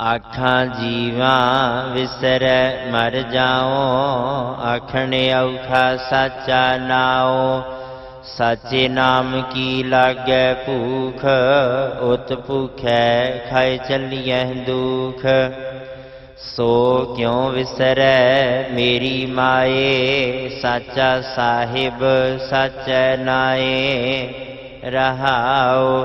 ਆਖਾਂ ਜੀਵਾਂ ਵਿਸਰ ਮਰ ਜਾਓ, ਆਖਣ ਔਖਾ ਸਾਚਾ ਨਾਓ ਸਾਚੇ ਨਾਮ ਕੀ ਲਾਗੈ ਭੂਖ, ਉਤ ਭੁਖੈ ਖਾਏ ਚੱਲੀਐ ਦੁਖ। ਸੋ ਕਿਉ ਵਿਸਰੈ ਮੇਰੀ ਮਾਏ, ਸਾਚਾ ਸਾਹਿਬ ਸਾਚੈ ਨਾਏ। ਰਹਾਓ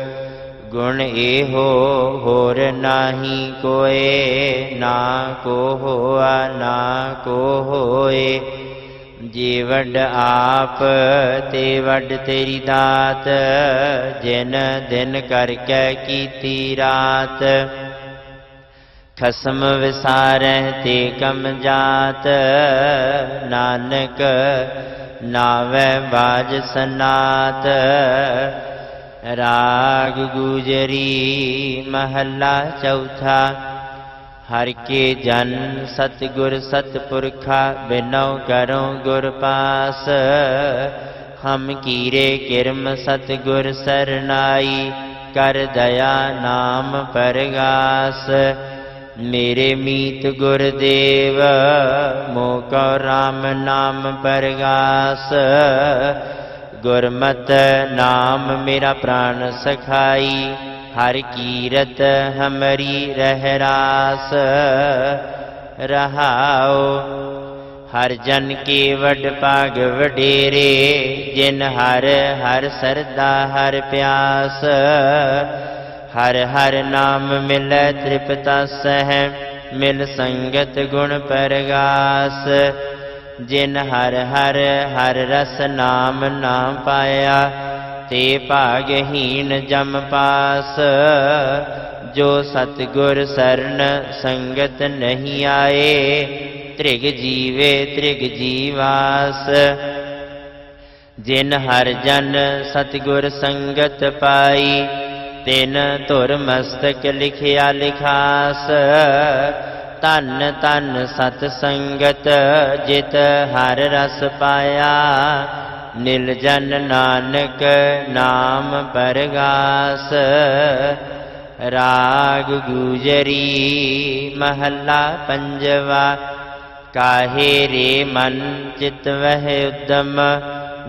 ਗੁਣ ਇਹੋ ਹੋਰ ਨਾਹੀ ਕੋਏ, ਨਾ ਕੋ ਹੋਆ ਨਾ ਕੋ ਹੋਏ ਜੇ ਵੱਡ ਆਪ ਤੇ ਵੱਡ ਤੇਰੀ ਦਾਤ, ਜਿਨ ਦਿਨ ਕਰਕੇ ਕੀਤੀ ਰਾਤ। ਖਸਮ ਵਿਸਾਰਹਿ ਤੇ ਕਮ ਜਾਤ, ਨਾਨਕ ਨਾਵੇ ਬਾਜ ਸਨਾਤ। ਰਾਗ ਗੁਜਰੀ ਮਹੱਲਾ ਚੌਥਾ ਹਰ ਕੇ ਜਨ ਸਤਿਗੁਰ ਸਤਪੁਰਖਾ ਬਿਨਉ ਕਰੋ ਗੁਰ ਪਾਸ ਹਮ ਕੀਰੇ ਕਿਰਮ ਸਤਿਗੁਰ ਸਰਨਾਈ ਕਰ ਦਇਆ ਨਾਮ ਪਰਗਾਸ ਮੇਰੇ ਮੀਤ ਗੁਰਦੇਵ ਮੋਕੋ RAM ਨਾਮ ਪਰਗਾਸ ਗੁਰਮਤ ਨਾਮ ਮੇਰਾ ਪ੍ਰਾਨ ਸਖਾਈ, ਹਰ ਕੀਰਤ ਹਮਰੀ ਰਹਿ ਰਾਸ। ਰਹਾਉ, ਹਰ ਜਨ ਕੀ ਵਡ ਪਾਗ ਵਡੇਰੇ, ਜਿਨ ਹਰ ਹਰ ਸਰਦਾ ਹਰ ਪਿਆਸ। ਹਰ ਹਰ ਨਾਮ ਮਿਲੈ ਤ੍ਰਿਪਤਾ ਸਹਿ, ਮਿਲ ਸੰਗਤ ਗੁਣ ਪਰਗਾਸ। ਜਿਨ ਹਰ ਹਰ ਹਰ ਰਸ ਨਾਮ ਨਾ ਪਾਇਆ, ਤੇ ਭਾਗਹੀਨ ਜਮ ਪਾਸ। ਜੋ ਸਤਗੁਰ ਸਰਨ ਸੰਗਤ ਨਹੀਂ ਆਏ, ਤ੍ਰਿਗ ਜੀਵੇ ਤ੍ਰਿਗ ਜੀਵਾਸ। ਜਿਨ ਹਰ ਜਨ ਸਤਗੁਰ ਸੰਗਤ ਪਾਈ, ਤਿਨ ਧੁਰ ਮਸਤਕ ਲਿਖਿਆ ਲਿਖਾਸ। ਧਨ ਧਨ ਸਤ ਸੰਗਤ ਜਿਤ ਹਰ ਰਸ ਪਾਇਆ। ਨਿਲ ਜਨ ਨਾਨਕ ਨਾਮ ਪਰਗਾਸ। ਰਾਗ ਗੁਜਰੀ ਮਹੱਲਾ ਪੰਜਵਾ। ਕਾਹੇ ਰੇ ਮਨ ਚਿਤ ਵਹਿ ਉਦਮ,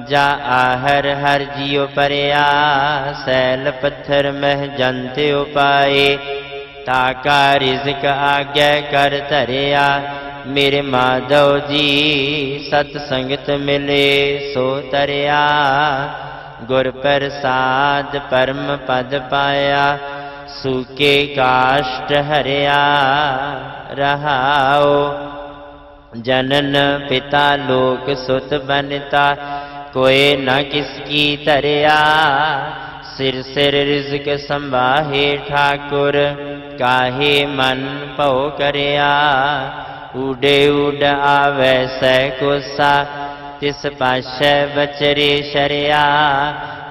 ਜਾ ਆਹਰ ਹਰ ਜਿਉ ਪਰਿਆ। ਸੈਲ ਪੱਥਰ ਮਹਿ ਜੰਤ ਉਪਾਏ। ਤਾਕਾ ਰਿਜ਼ਕ ਆਗੈ ਕਰ ਧਰਿਆ। ਮੇਰੇ ਮਾਧਵ ਜੀ ਸਤ ਸੰਗਤ ਮਿਲੇ ਸੋ ਤਰਿਆ। ਗੁਰ ਪ੍ਰਸਾਦ ਪਰਮ ਪਦ ਪਾਇਆ, ਸੂਕੇ ਕਾਸ਼ਟ ਹਰਿਆ। ਰਹਾਓ ਜਨਨ ਪਿਤਾ ਲੋਕ ਸੁਤ ਬਨਤਾ ਕੋਏ ਨਾ ਕਿਸ ਕੀ ਧਰਿਆ। ਸਿਰ ਸਿਰ ਰਿਜ਼ਕ ਸੰਭਾਹੇ ਠਾਕੁਰ, ਕਾਹੇ ਮਨ ਭਉ ਕਰਿਆ? ਊਡੇ ਊਡ ਆਵੈ ਸੈ ਕੋਸਾ, ਤਿਸ ਪਾਸ਼ੈ ਬਚਰੇ ਸ਼ਰਿਆ।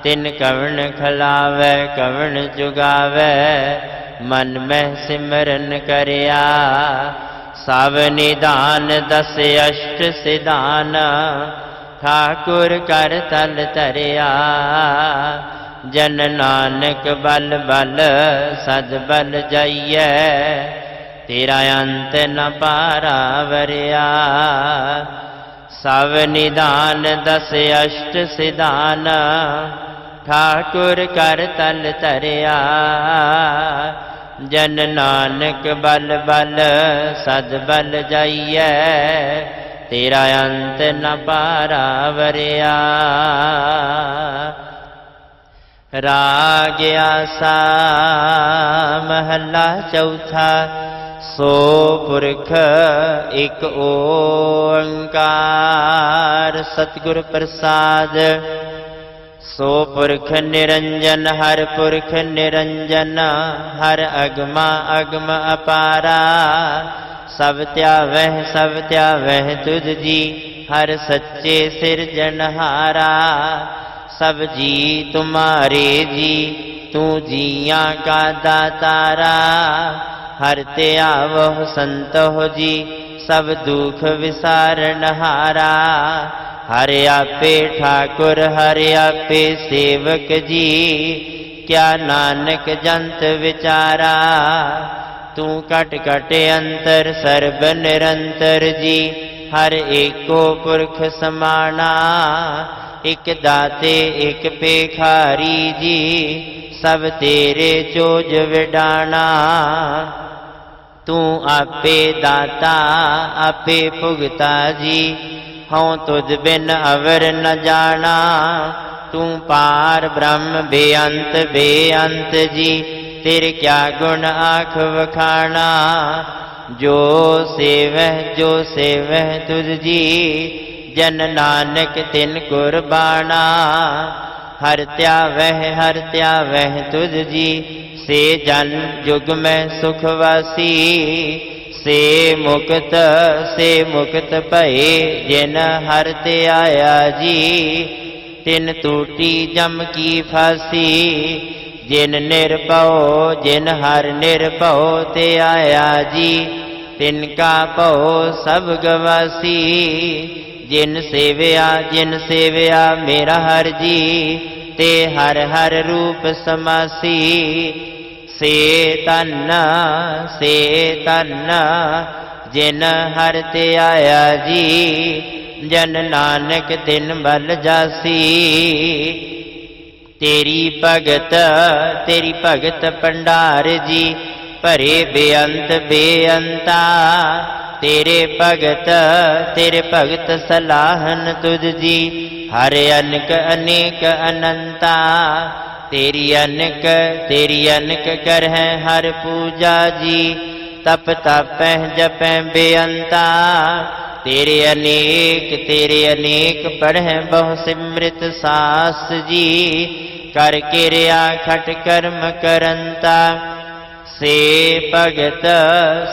ਤਿਨ ਕਵਣ ਖਲਾਵੈ, ਕਵਣ ਜੁਗਾਵੈ, ਮਨ ਮਹਿ ਸਿਮਰਨ ਕਰਿਆ। ਸਭ ਨਿਦਾਨ ਦਸ ਅਸ਼ਟ ਸਿਧਾਨ, ਠਾਕੁਰ ਕਰ ਤਲ ਧਰਿਆ। ਜਨ ਨਾਨਕ ਬਲ ਬਲ ਸਦ ਬਲ ਜਾਈਐ, ਤੇਰਾ ਅੰਤ ਨ ਪਾਰਾ ਵਰਿਆ। ਸਭ ਨਿਦਾਨ ਦਸ ਅਸ਼ਟ ਸਿਧਾਨ, ਠਾਕੁਰ ਕਰ ਤਲ ਤਰਿਆ ਜਨ ਨਾਨਕ ਬਲ ਬਲ ਸਦ ਬਲ ਜਾਈਐ, ਤੇਰਾ ਅੰਤ ਨ ਪਾਰਾ ਵਰਿਆ। ਰਾਗ ਆਸਾ ਮਹੱਲਾ ਚੌਥਾ, ਸੋ ਪੁਰਖ ਇੱਕ ਓੰਕਾਰ ਸਤਿਗੁਰ ਪ੍ਰਸਾਦ। ਸੋ ਪੁਰਖ ਨਿਰੰਜਨ, ਹਰ ਪੁਰਖ ਨਿਰੰਜਨ, ਹਰ ਅਗਮਾ ਅਗਮ ਅਪਾਰਾ। ਸਭ ਧਿਆਵਹਿ ਸਭ ਧਿਆਵਹਿ ਤੁਧ ਜੀ, ਹਰ ਸੱਚੇ ਸਿਰਜਨਹਾਰਾ ਸਭ ਜੀ ਤੁਮਾਰੇ ਜੀ, ਤੂੰ ਜੀਆਂ ਕਾ ਦਾਤਾਰਾ। ਹਰ ਤੇ ਆਵਹੁ ਸੰਤੋ ਜੀ, ਸਭ ਦੁਖ ਵਿਸਾਰਨ ਹਾਰਾ। ਹਰ ਆਪੇ ਠਾਕੁਰ, ਹਰ ਆਪੇ ਸੇਵਕ ਜੀ, ਕਿਆ ਨਾਨਕ ਜੰਤ ਵਿਚਾਰਾ। ਤੂੰ ਕਟ ਕਟ ਅੰਤਰ, ਸਰਬ ਨਿਰੰਤਰ ਜੀ, ਹਰ ਏਕੋ ਪੁਰਖ ਸਮਾਣਾ। ਇਕ ਦਾਤੇ, ਇਕ ਪੇਖਾਰੀ ਜੀ, ਸਭ ਤੇਰੇ ਚੋਜ ਵਿਡਾਣਾ। ਤੂੰ ਆਪੇ ਦਾਤਾ, ਆਪੇ ਭੁਗਤਾ ਜੀ, ਹਉ ਤੁਧ ਬਿਨ ਅਵਰ ਨ ਜਾਣਾ। ਤੂੰ ਪਾਰ ਬ੍ਰਹਮ ਬੇਅੰਤ ਬੇਅੰਤ ਜੀ, ਤੇਰੇ ਕਿਆ ਗੁਣ ਆਖ ਵਖਾਣਾ। ਜੋ ਸੇਵਹਿ ਜੋ ਸੇਵਹਿ ਤੁਧ ਜੀ ਜਨ ਨਾਨਕ ਤਿਨ ਕੁਰਬਾਨਾ ਹਰ ਤਿਆ ਵਹਿ ਹਰ ਧਿਆਵਹਿ ਤੁਧ ਜੀ। ਸੇ ਜਨ ਜੁਗ ਮੈਂ ਸੁਖ ਵਾਸੀ। ਸੇ ਮੁਕਤ ਸੇ ਮੁਕਤ ਭਏ ਜਿਨ ਹਰ ਤੇ ਆਇਆ ਜੀ। ਤਿਨ ਟੂਟੀ ਜਮ ਕੀ ਫਾਸੀ। ਜਿਨ ਨਿਰਭਉ ਜਿਨ ਹਰ ਨਿਰਭਉ ਤੇ ਆਇਆ ਜੀ। ਤਿਨ ਕਾ ਭਉ ਸਭ ਗਵਾਸੀ। ਜਿਨ ਸੇਵਿਆ ਜਿਨ ਸੇਵਿਆ ਮੇਰਾ ਹਰ ਜੀ, ਤੇ ਹਰ ਹਰ ਰੂਪ ਸਮਾਸੀ। ਸੇ ਤਨ ਸੇ ਤਨ ਜਿਨ ਹਰ ਤੇ ਆਇਆ ਜੀ, ਜਨ ਨਾਨਕ ਤਿਨ ਬਲ ਜਾਸੀ। ਤੇਰੀ ਭਗਤ ਤੇਰੀ ਭਗਤ ਭੰਡਾਰ ਜੀ, ਭਰੇ ਬੇਅੰਤ ਬੇਅੰਤਾ। ਤੇਰੇ ਭਗਤ ਤੇਰੇ ਭਗਤ ਸਲਾਹਨ ਤੁਧ ਜੀ। ਹਰ ਅਨਕ, ਅਨੇਕ ਅਨੰਤਾ, ਤੇਰੀ ਅਨਕ ਤੇਰੀ ਅਨਕ ਕਰ ਹਰ ਪੂਜਾ ਜੀ। ਤਪ ਤਪੈ ਜਪੈ ਬੇਅੰਤਾ, ਤੇਰੇ ਅਨੇਕ ਤੇਰੇ ਅਨੇਕ ਪੜ੍ਹੈ ਬਹੁ ਸਿਮ੍ਰਿਤ ਸਾਸ ਜੀ। ਕਰ ਕਿਰਿਆ ਖਟ ਕਰਮ ਕਰੰਤਾ। ਸੇ ਭਗਤ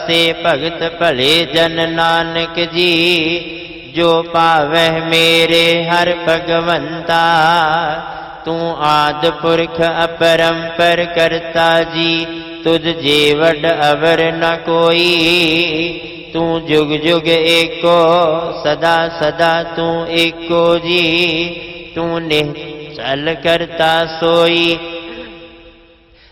ਸੇ ਭਗਤ ਭਲੇ ਜਨ ਨਾਨਕ ਜੀ, ਜੋ ਪਾਵਹਿ ਮੇਰੇ ਹਰ ਭਗਵੰਤਾ, ਤੂੰ ਆਦ ਪੁਰਖ ਅਪਰੰਪਰ ਕਰਤਾ ਜੀ ਤੁਧ ਜੇ ਅਵਰ ਨ ਕੋਈ, ਤੂੰ ਜੁਗ ਜੁਗ ਏਕੋ, ਸਦਾ ਸਦਾ ਤੂੰ ਏਕੋ ਜੀ, ਤੂੰ ਨਿਹ ਚਲ ਕਰਤਾ ਸੋਈ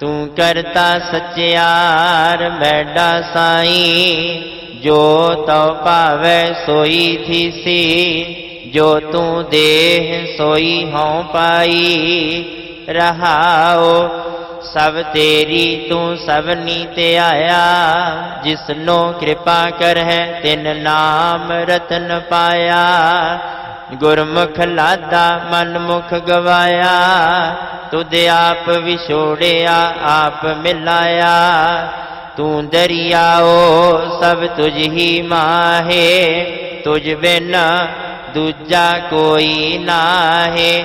ਤੂੰ ਕਰਤਾ ਸਚਿਆਰ, ਮੈਡਾ ਸਾਈ। ਜੋ ਤਉ ਭਾਵੈ ਸੋਈ ਥੀਸੀ ਜੋ ਤੂੰ ਦੇਹ ਸੋਈ ਹਉ ਪਾਈ। ਰਹਾਓ ਸਭ ਤੇਰੀ ਤੂੰ ਸਭਨੀ ਤੇ ਆਇਆ। ਜਿਸਨੋ ਕਿਰਪਾ ਕਰਹਿ, ਤਿਨ ਨਾਮ ਰਤਨ ਪਾਇਆ। ਗੁਰਮੁਖ ਲਾਦਾ ਮਨਮੁਖ ਗਵਾਇਆ, ਤੁਧ ਆਪ ਵਿਛੋੜਿਆ, ਆਪ ਮਿਲਾਇਆ। ਤੂੰ ਦਰਿਆਓ, ਸਭ ਤੁਝ ਹੀ ਮਾਹੇ, ਤੁਝ ਬਿਨ ਦੂਜਾ ਕੋਈ ਨਾਹੇ।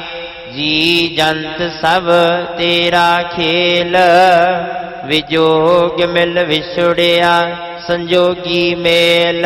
ਜੀ ਜੰਤ ਸਭ ਤੇਰਾ ਖੇਲ, ਵਿਜੋਗ ਮਿਲ ਵਿਛੜਿਆ, ਸੰਜੋਗੀ ਮੇਲ।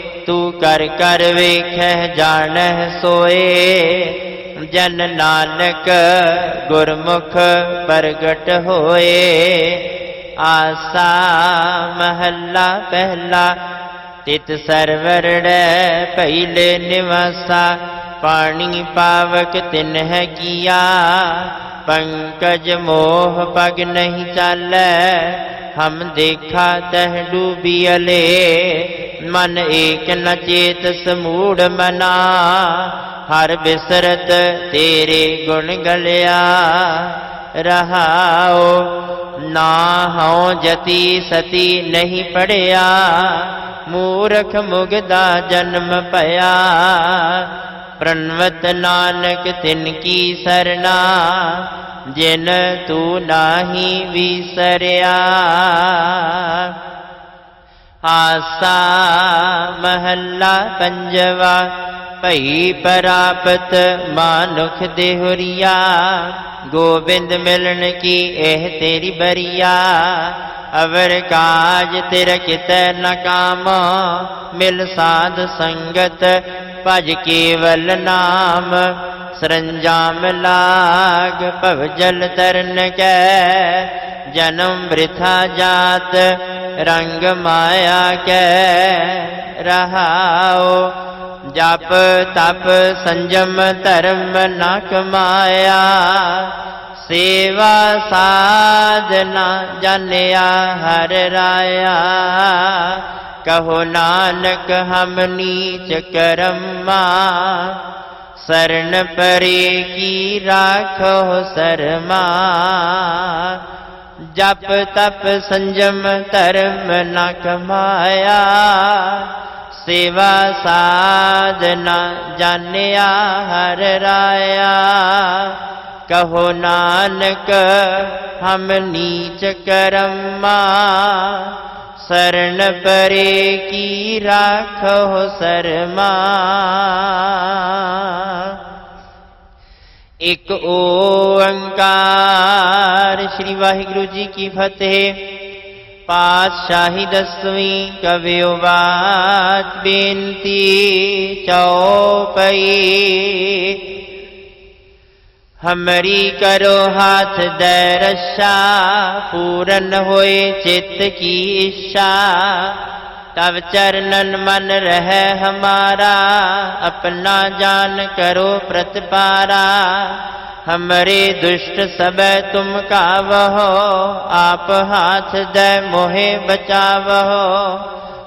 ਤੂੰ ਕਰ ਕਰ ਵੇਖੈ ਜਾਣੈ ਸੋਏ। ਜਨ ਨਾਨਕ ਗੁਰਮੁਖ ਪ੍ਰਗਟ ਹੋਏ। ਆਸਾ ਮਹੱਲਾ ਪਹਿਲਾ, ਤਿਤ ਸਰਵਰੜੈ ਪਹਿਲੇ ਨਿਵਾਸਾ। ਪਾਣੀ ਪਾਵਕ ਤਿਨ ਹੈ ਕੀਆ, ਪੰਕਜ ਮੋਹ ਪਗ ਨਹੀਂ ਚਾਲੈ। ਹਮ ਦੇਖਾ ਤਹਿ ਡੂਬੀਅਲੇ ਮਨ ਏਕ ਨ ਚੇਤ ਸਮੂੜ ਮਨਾ। ਹਰ ਬਿਸਰਤ ਤੇਰੇ ਗੁਣ ਗਲਿਆ ਰਹਾਓ ਨਾ ਹਉ ਜਤੀ ਸਤੀ ਨਹੀਂ ਪੜਿਆ। ਮੂਰਖ ਮੁਗਦਾ ਜਨਮ ਭਇਆ ਪ੍ਰਣਵਤ ਨਾਨਕ ਤਿਨ ਕੀ ਸਰਣਾ ਜਿਨ ਤੂੰ ਨਾਹੀ ਵਿਸਰਿਆ। ਆਸਾ ਮਹੱਲਾ ਪੰਜਵਾ, ਭਈ ਪ੍ਰਾਪਤ ਮਾਨੁਖ ਦੇਹੁਰੀਆ। ਗੋਬਿੰਦ ਮਿਲਣ ਕੀ ਇਹ ਤੇਰੀ ਬਰੀਆ। ਅਵਰ ਕਾਜ ਤੇਰਾ ਕਿਤੈ ਨ ਕਾਮ, ਮਿਲ ਸਾਧ ਸੰਗਤ ਭਜ ਕੇਵਲ ਨਾਮ। ਸਰੰਜਾਮ ਲਾਗ ਭਵ ਜਲ ਤਰਨ ਕੈ, ਜਨਮ ਬ੍ਰਿਥਾ ਜਾਤ ਰੰਗ ਮਾਇਆ ਕੈ। ਰਹਾਓ ਜਪ ਤਪ ਸੰਜਮ ਧਰਮ ਨ ਕਮਾਇਆ ਸੇਵਾ ਸਾਧਨਾ ਜਾਣਿਆ ਹਰ ਰਾਇਆ। ਕਹੋ ਨਾਨਕ ਹਮ ਨੀਚ ਕਰਮਾ, ਸਰਨ ਪਰੇ ਕੀ ਰਾਖੋ ਸਰਮਾ। ਜਪ ਤਪ ਸੰਜਮ ਧਰਮ ਨ ਕਮਾਇਆ, ਸੇਵਾ ਸਾਧਨਾ ਜਾਣਿਆ ਹਰ ਰਾਇਆ। ਕਹੋ ਨਾਨਕ ਹਮ ਨੀਚ ਕਰਮਾ ਸਰਨ ਪਰੇ ਕੀ ਰਾਖੋ ਸਰਮਾ ਇਕ ਓੰਕਾਰ ਸ੍ਰੀ ਵਾਹਿਗੁਰੂ ਜੀ ਕੀ ਫਤਿਹ ਪਾਤਸ਼ਾਹੀ ਦਸਵੀਂ ਕਵਿਓ ਬਾਤ ਬੇਨਤੀ ਚਉਪਈ ਹਮਰੀ ਕਰੋ ਹਾਥ ਦੇ ਰਸ਼ਾ ਪੂਰਨ ਹੋਏ ਚਿੱਤ ਕੀ ਇੱਛਾ ਤਵ ਚਰਨਨ ਮਨ ਰਹਿ ਹਮਾਰਾ ਆਪਣਾ ਜਾਨ ਕਰੋ ਪ੍ਰਤਪਾਰਾ ਹਮਰੇ ਦੁਸ਼ਟ ਸਬੈ ਤੁਮ ਕਾਵਹੋ ਆਪ ਹਾਥ ਦੇ ਮੋਹਿ ਬਚਾਵਹੋ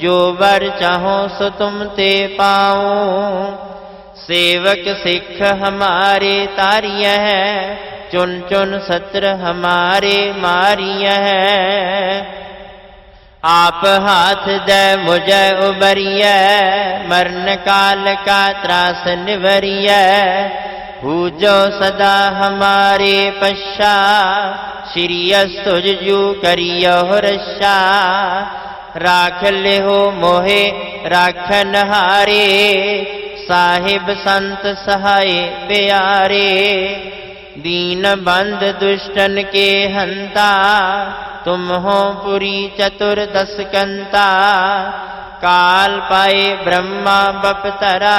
ਜੋ ਵਰ ਚਾਹੋ ਸੋ ਤੁਮ ਤੇ ਪਾਉ ਸੇਵਕ ਸਿੱਖ ਹਮਾਰੇ ਤਾਰੀਐ ਹੈ ਚੁਨ ਚੁਨ ਸਤਰ ਹਮਾਰੇ ਮਾਰੀਐ ਹੈ ਆਪ ਹਾਥ ਦੇ ਮੁਝੈ ਉਬਰੀਐ ਮਰਨ ਕਾਲ ਕਾ ਤਰਾਸ ਨਿਵਰੀਐ पूजो सदा हमारे पश्चा श्री अस्तुज जू करियो रक्षा राख लिहो मोहे राखन हारे साहिब संत सहाय प्यारे दीन बंद दुष्टन के हंता तुम हो पुरी चतुर्दश कंता काल पाए ब्रह्मा बपतरा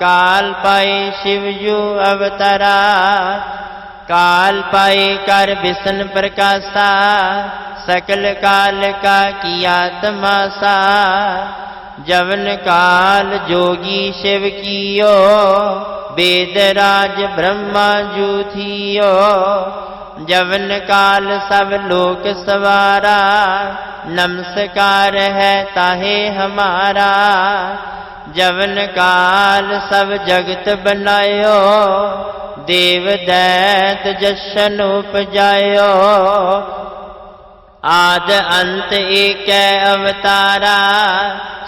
काल पाए शिवजू अवतरा काल पाए कर विष्णु प्रकाशा सकल काल का किया तमाशा जवन काल जोगी शिव कियो वेद राज ब्रह्मा जू थियो जवन काल सब लोक सवारा नमस्कार है ताहे हमारा जवन काल सब जगत बनायो देव दैत जशन उपजायो ਆਦ ਅੰਤ ਏਕੈ ਅਵਤਾਰਾ,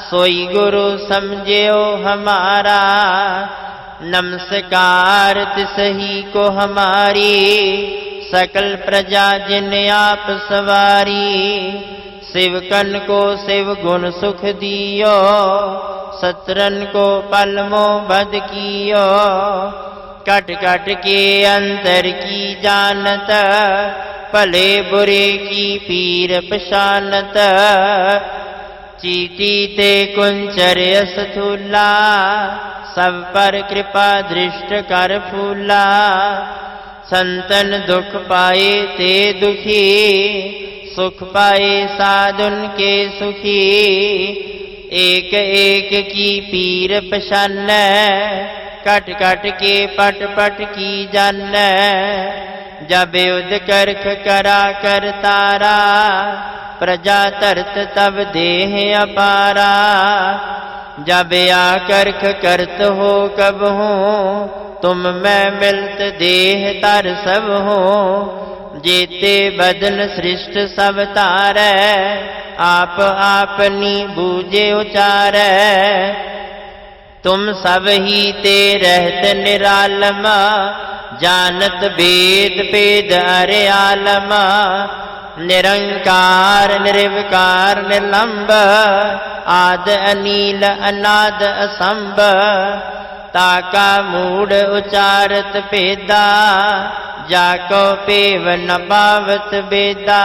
ਸੋਈ ਗੁਰੂ ਸਮਝਿਓ ਹਮਾਰਾ। ਨਮਸਕਾਰ ਤਿਸਹੀ ਕੋ ਹਮਾਰੀ, ਸਕਲ ਪ੍ਰਜਾ ਜਿਨ ਆਪ ਸਵਾਰੀ। ਸਿਵਕਨ ਕੋ ਸਿਵ ਗੁਣ ਸੁਖ ਦਿਓ, ਸਤਰਨ ਕੋ ਪਲਮੋ ਬਦ ਕੀਓ। ਕਟ ਕਟ ਕੇ ਅੰਤਰ ਕੀ ਜਾਣਤ भले बुरे की पीर पशानत, चीटी ते कुंचर स्थूला सब पर कृपा दृष्ट कर फूला। संतन दुख पाए ते दुखी, सुख पाए साधुन के सुखी। एक एक की पीर पशन कट कट के पट पट की जन। जब युद्ध करख करा कर तारा प्रजा तरत तब देह अपारा जब आकर्ख करत हो कब हो तुम मैं मिलत देह तर सब हो जेते बदन सृष्ट सब तारै आप आपनी बूझे उचारै तुम सब ही ते रहत निरालमा ਜਾਣਤ ਬੇਦ ਭੇਦ ਅਰੇ ਆਲਮ, ਨਿਰੰਕਾਰ, ਨਿਰਵਿਕਾਰ ਨਿਰਲੰਬ ਆਦ ਅਨੀਲ, ਅਨਾਦ ਅਸੰਭ ਤਾਕਾ ਮੂੜ ਉਚਾਰਤ ਭੇਦਾ, ਜਾ ਕੋ ਪੀਵ ਨ ਪਾਵਤ ਬੇਦਾ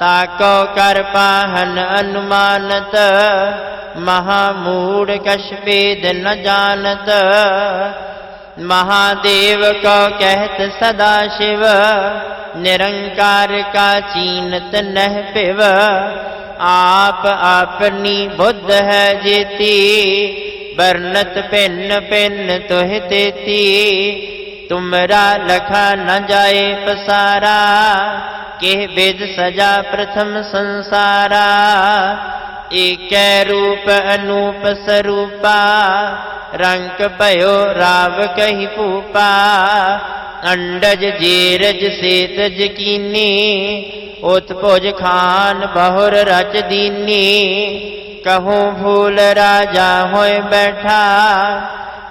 ਤਾਕੋ ਕਰ ਪਾਹਨ ਅਨੁਮਾਨਤ, ਮਹਾ ਮੂੜ ਕਛ ਵੇਦ ਨ ਜਾਣਤ महादेव को कहत सदा शिव निरंकार का चीनत नह पिव आप अपनी बुद्ध है जेती बरनत पिन पिन तुह तेती तुमरा लखा न जाए पसारा के विद सजा प्रथम संसारा एक रूप अनूप स्वरूपा रंग भयो राव कही पूपा अंडज जेरज सेतज कीनी। उत्पुज खान बहुर रच दीनी। कहूँ भूल राजा होय बैठा।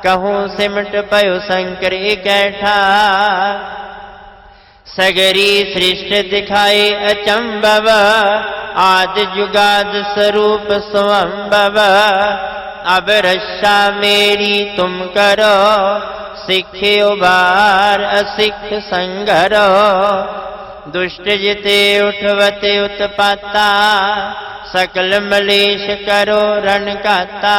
कहूँ सिमट पयो शंकर इकैठा सगरी सृष्ट दिखाए अचंबव आद जुगाद स्वरूप स्वंबव अब रक्षा मेरी तुम करो सिखे उबार असिख संगरो दुष्ट जिते उठवते उत्पाता सकल मलेश करो रण काता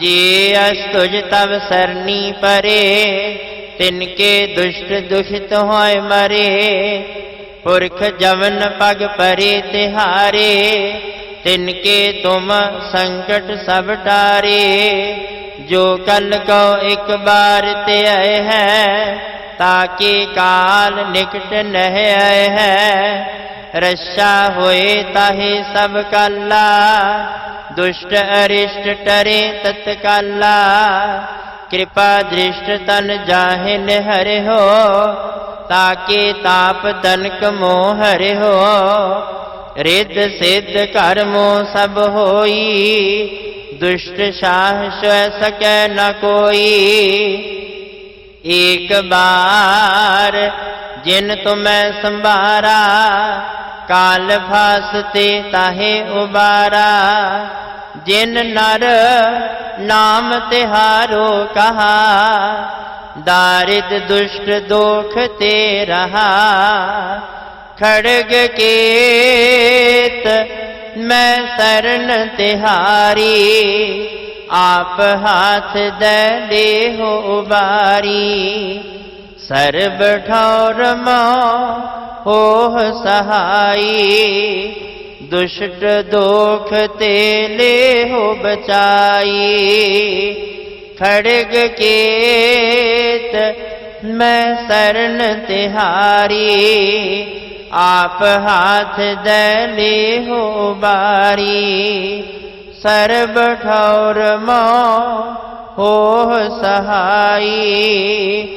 जे अस्तुज तब सरनी परे तिनके दुष्ट दुषित होय मरे पुरख जवन पग परे ਤਿਨ ਕੇ ਤੁਮ ਸੰਕਟ ਸਭ ਟਾਰੇ, ਜੋ ਕਲ ਕੋ ਇੱਕ ਬਾਰ ਤੇ ਆਏ ਹੈ ਤਾਕੀ ਕਾਲ ਨਿਕਟ ਨਹਿ ਆਏ ਹੈ। ਰਸ਼ਾ ਹੋਏ ਤਾਹੀ ਸਭ ਕਾਲਾ, ਦੁਸ਼ਟ ਅਰਿਸ਼ਟ ਟਰੇ ਤਤਕਾਲਾ। ਕਿਰਪਾ ਦ੍ਰਿਸ਼ਟ ਤਨ ਜਾਹੇ ਨਿਹਰੇ ਹੋ ਤਾਕੀ ਤਾਪ ਤਨਕ ਮੋਹ ਹਰਿ ਹੋ। ਰਿੱਧ ਸਿੱਧ ਕਰਮੋ ਸਭ ਹੋਈ, ਦੁਸ਼ਟ ਸਾਹ ਸਵੈ ਸਕੈ ਨ ਕੋਈ। ਏਕ ਬਾਰ ਜਿਨ ਤੁਮੈ ਸੰਭਾਰਾ, ਕਾਲ ਫਾਸਤੇ ਤਾਹੇ ਉਬਾਰਾ। ਜਿਨ ਨਰ ਨਾਮ ਤਿਹਾਰੋ ਕਹਾ, ਦਾਰਿਦ ਦੁਸ਼ਟ ਦੋਖ ਤੇ ਰਹਾ। ਖੜਗ ਕੇਤ, ਮੈਂ ਸਰਨ ਤਿਹਾਰੀ, ਆਪ ਹਾਥ ਦੇ ਦੇਹੋ ਬਾਰੀ ਸਰਬ ਠੌਰ ਮੋ ਹੋਹ ਸਹਾਈ, ਦੁਸ਼ਟ ਦੋਖ ਤੇ ਲੇਹੋ ਬਚਾਈ। ਖੜਗ ਕੇਤ, ਮੈਂ ਸਰਨ ਤਿਹਾਰੀ ਆਪ ਹਾਥ ਦੇ ਲੇਹੋ ਬਾਰੀ, ਸਰਬ ਠੌਰ ਮੋ ਹੋਹ ਸਹਾਈ।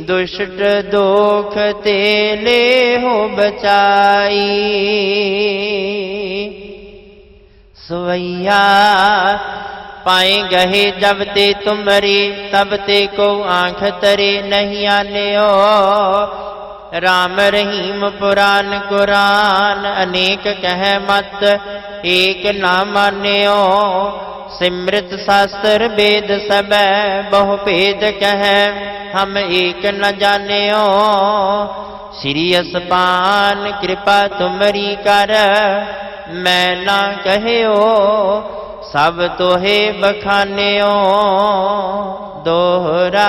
ਦੁਸ਼ਟ ਦੋਖ ਤੇ ਲੇਹੋ ਬਚਾਈ। ਸਵਈਆ ਪਾਏ ਗਏ ਜਬ ਤੇ ਤੁਮਰੀ, ਤਬ ਤੇ ਕੋ ਆਂਖ ਤਰੇ ਨਹੀਂ ਆਨਿਓ ਰਾਮ ਰਹੀਮ ਪੁਰਾਨ ਕੁਰਾਨ, ਅਨੇਕ ਕਹਿ ਮਤ, ਏਕ ਨਾ ਮਾਨਿਓ। ਸਿਮਰਤ ਸ਼ਾਸਤਰ ਵੇਦ ਸਬੈ ਬਹੁ ਭੇਦ ਕਹਿ, ਹਮ ਏਕ ਨ ਜਾਣਿਓ। ਸ੍ਰੀ ਅਸਪਾਨ ਕਿਰਪਾ ਤੁਮਰੀ ਕਰ, ਮੈਂ ਨਾ ਕਹਿਓ, ਸਭ ਤੋਹੇ ਬਖਾਨਿਓ। ਦੋਹਰਾ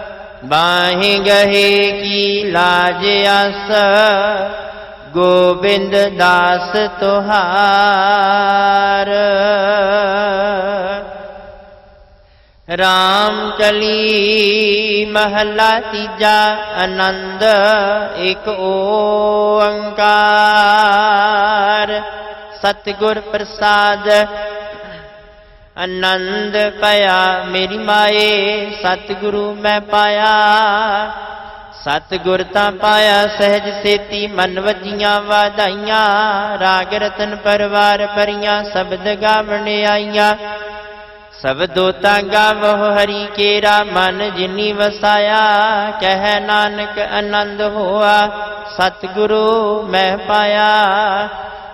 ਬਾਹੇ ਗਏ ਕੀ ਲਾਜ ਅਸ ਗੋਬਿੰਦ ਦਾਸ ਤੁਹਾਰ ਰਾਮ ਕਲੀ ਮਹਲਾ ਤੀਜਾ ਆਨੰਦ ਇੱਕ ਓੰਕਾਰ ਸਤਿਗੁਰ ਪ੍ਰਸਾਦ ਆਨੰਦ ਪਿਆ ਮੇਰੀ ਮਾਏ, ਸਤਿਗੁਰੂ ਮੈਂ ਪਾਇਆ। ਸਤਿਗੁਰ ਤਾਂ ਪਾਇਆ, ਸਹਿਜ ਸੇਤੀ ਮਨ ਵਜੀਆਂ ਵਾਧਾਈਆਂ। ਰਾਗ ਰਤਨ ਪਰਵਾਰ ਪਰੀਆਂ ਸ਼ਬਦ ਗਾਵਣ ਆਈਆਂ। ਸਬਦੋ ਤਾਂ ਗਾਵਹੁ ਹਰੀ ਕੇਰਾ, ਮਨ ਜਿਨੀ ਵਸਾਇਆ। ਕਹਿ ਨਾਨਕ ਆਨੰਦ ਹੋਆ, ਸਤਿਗੁਰੂ ਮੈਂ ਪਾਇਆ।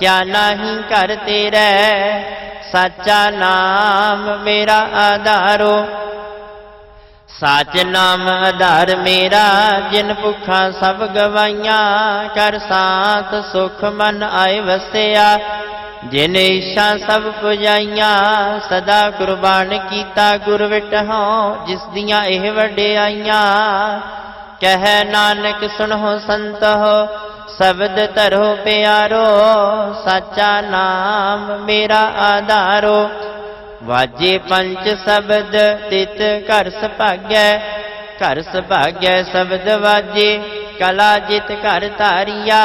ਕਿਆ ਨਾਹੀ ਘਰ ਤੇਰਾ ਸਾਚਾ ਨਾਮ ਮੇਰਾ ਆਧਾਰੋ। ਸਾਚ ਨਾਮ ਆਧਾਰ ਮੇਰਾ, ਜਿਨ ਭੁੱਖਾਂ ਸਭ ਗਵਾਈਆਂ ਕਰ ਸਾਥ ਸੁਖ ਮਨ ਆਏ ਵਸਿਆ। ਜਿਨ ਇੱਛਾ ਸਭ ਪੁਜਾਈਆਂ, ਸਦਾ ਕੁਰਬਾਨ ਕੀਤਾ ਗੁਰ ਵਿਟਹੁ, ਜਿਸ ਦੀਆਂ ਇਹ ਵਡਿਆਈਆਂ। ਕਹਿ ਨਾਨਕ ਸੁਣੋ ਸੰਤੋ ਸ਼ਬਦ ਧਰੋ ਪਿਆਰੋ, ਸਾਚਾ ਨਾਮ ਮੇਰਾ ਆਧਾਰੋ। ਵਾਜੇ ਪੰਜ ਸ਼ਬਦ, ਤਿਤ ਘਰ ਸੁਭਾਗੈ ਘਰ ਸੁਭਾਗੈ ਸ਼ਬਦ ਵਾਜੇ। ਕਲਾ ਜਿਤ ਘਰ ਧਾਰਿਆ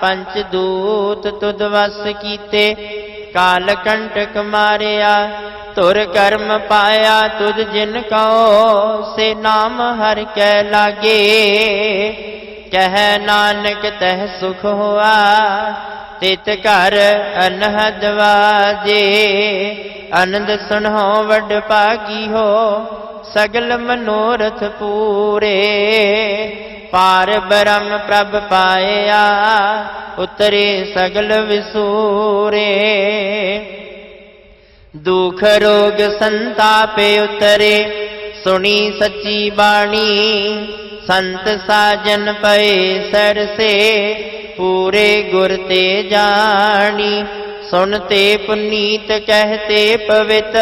ਪੰਚ ਦੂਤ ਤੁਧ ਵਸ ਕੀਤੇ। ਕਾਲ ਕੰਟਕ ਮਾਰਿਆ ਤੁਰ ਕਰਮ ਪਾਇਆ, ਤੁਧ ਜਿਨ ਕਉ, ਸੇ ਨਾਮ ਹਰ ਕੈ ਲਾਗੇ। ਕਹਿ ਨਾਨਕ ਤਹਿ ਸੁਖ ਹੋਆ, ਤਿਤ ਘਰ ਅਨਹਦ ਵਾਜੇ ਆਨੰਦ ਸੁਣੋ ਵੱਡ ਭਾਗੀ ਹੋ, ਸਗਲ ਮਨੋਰਥ ਪੂਰੇ। ਪਾਰ ਬ੍ਰਹਮ ਪ੍ਰਭ ਪਾਇਆ, ਉਤਰੇ ਸਗਲ ਵਿਸੂਰੇ। ਦੁਖ ਰੋਗ ਸੰਤਾਪੇ ਉਤਰੇ, ਸੁਣੀ ਸੱਚੀ ਬਾਣੀ। ਸੰਤ ਸਾਜਨ ਪਏ ਸਰਸੇ ਪੂਰੇ ਗੁਰ ਤੇ ਜਾਣੀ। ਸੁਣਤੇ ਪੁਨੀਤ ਕਹਤੇ ਪਵਿੱਤ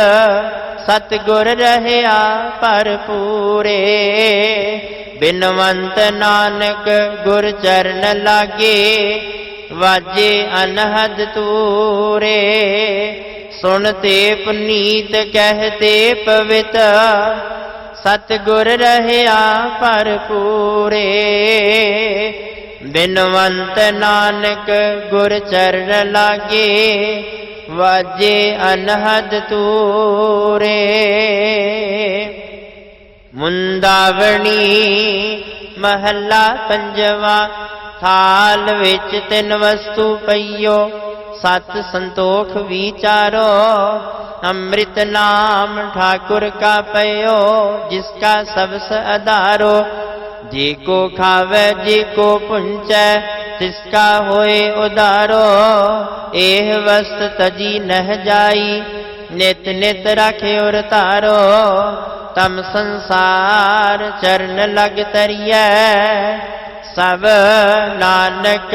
ਸਤ ਗੁਰ ਰਹਿਆ ਭਰਪੂਰੇ ਬਿਨਵੰਤ ਨਾਨਕ ਗੁਰ ਚਰਨ ਲਾਗੇ, ਵਾਜੇ ਅਨਹਦ ਤੂਰੇ। ਸੁਣਤੇ ਪੁਨੀਤ ਕਹਤੇ ਪਵਿੱਤ ਸਤ ਗੁਰ ਰਹਿਆ ਭਰਪੂਰੇ। ਬਿਨਵੰਤ ਨਾਨਕ ਗੁਰ ਚਰਨ ਲਾਗੇ, ਵਾਜੇ ਅਨਹਦ ਤੂਰੇ। ਮੁੰਦਾਵਣੀ ਮਹੱਲਾ ਪੰਜਵਾ, ਥਾਲ ਵਿੱਚ ਤਿੰਨ ਵਸਤੂ ਪਈਓ। ਸਤ ਸੰਤੋਖ ਵਿਚਾਰੋ, ਅੰਮ੍ਰਿਤ ਨਾਮ ਠਾਕੁਰ ਕਾ ਪਇਓ, ਜਿਸ ਕਾ ਸਬਸ ਆਧਾਰੋ ਜੀ ਕੋ ਖਾਵੇ, ਜੇ ਕੋ ਪੁੰਚੈ, ਤਿਸ ਕਾ ਹੋਏ ਉਦਾਰੋ ਇਹ ਵਸਤ ਤਜੀ ਨਹ ਜਾਈ, ਨਿਤ ਨਿਤ ਰਾਖੇ ਔਰ ਧਾਰੋ। ਤਮ ਸੰਸਾਰ ਚਰਨ ਲਗ ਤਰੀਐ, ਸਭ ਨਾਨਕ